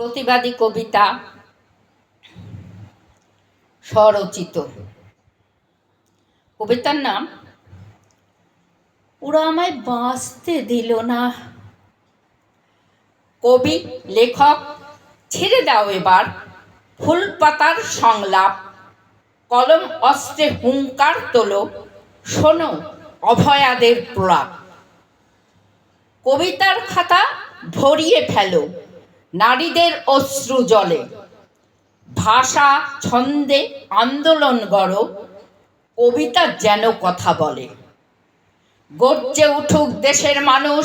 প্রতিবাদী কবিতা স্বরচিত। কবিতার নাম, ওরা আমায় বাঁচতে দিল না। কবি, লেখক, ছেড়ে দাও এবার ফুল পাতার সংলাপ। কলম অস্ত্রে হুঙ্কার তোলো, শোনো অভয়াদের প্রলাপ। কবিতার খাতা ভরিয়ে ফেলো নারীদের অশ্রু জলে। ভাষা ছন্দে আন্দোলন গড়ো, কবিতা যেন কথা বলে। গর্জে উঠুক দেশের মানুষ,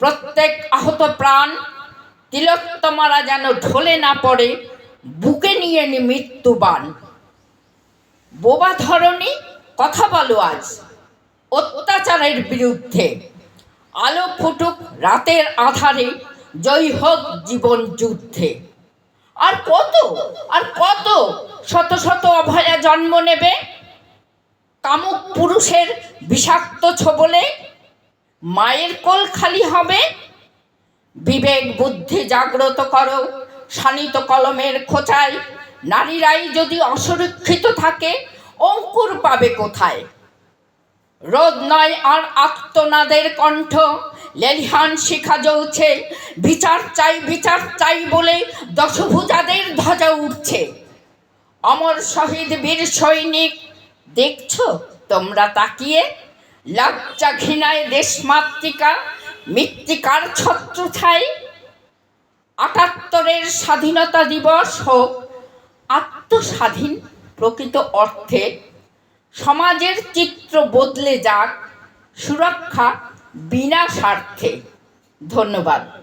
প্রত্যেক আহত প্রাণ। তিলোত্তমারা যেন ঢলে না পড়ে, বুকে নিয়ে নি মৃত্যুবান বোবা ধরনী কথা বলো আজ, অত্যাচারের বিরুদ্ধে। আলো ফুটুক রাতের আধারে জয়ী হোক জীবন যুদ্ধে। আর কত আর কত শত শত অভয়া জন্ম নেবে? কামুক পুরুষের বিষাক্ত ছোবলে মায়ের কোল খালি হবে? বিবেক বুদ্ধি জাগ্রত করো, শানিত কলমের খোঁচায়। নারীরাই যদি অসুরক্ষিত থাকে, অঙ্কুর পাবে কোথায়? রোদ নয় আর আত্মনাদের কণ্ঠ লেলিহান শিখা জ্বলছে। বিচার চাই বিচার চাই বলে দশভুজাদের ধ্বজা উঠছে। অমর শহীদ বীর সৈনিক, দেখছ তোমরা তাকিয়ে? লজ্জা ঘৃণায় দেশমাতৃকা, মৃত্তিকার ছত্রছাই আটাত্তরের স্বাধীনতা দিবস হোক, আত্মস্বাধীন প্রকৃত অর্থে। সমাজের চিত্র বদলে যাক, সুরক্ষা বিনা স্বার্থে। ধন্যবাদ।